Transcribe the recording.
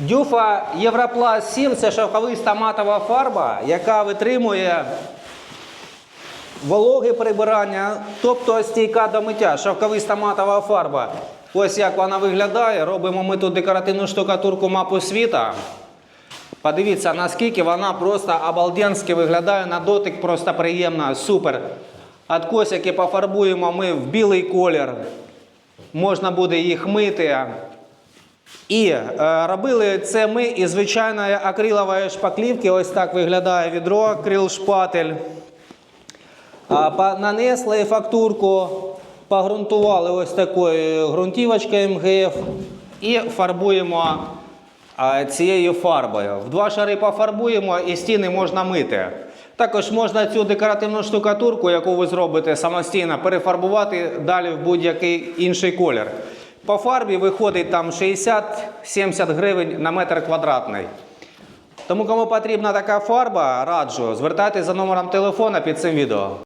Дюфа Європласт 7 це шовковиста матова фарба, яка витримує вологе прибирання, тобто стійка до миття. Шовковиста матова фарба. Ось як вона виглядає. Робимо ми тут декоративну штукатурку мапу світа. Подивіться, наскільки вона просто обалденськи виглядає на дотик, просто приємна, супер. Откосики пофарбуємо ми в білий колір. Можна буде їх мити. І е, робили це ми із звичайної акрилової шпаклівки. Ось так виглядає відро, акрил шпатель. Нанесли фактурку, погрунтували ось такою ґрунтівочкою МГФ і фарбуємо а, цією фарбою. В два шари пофарбуємо і стіни можна мити. Також можна цю декоративну штукатурку, яку ви зробите самостійно, перефарбувати далі в будь-який інший колір. По фарбі виходить там 60-70 гривень на метр квадратний. Тому кому потрібна така фарба, раджу, звертайтеся за номером телефона під цим відео.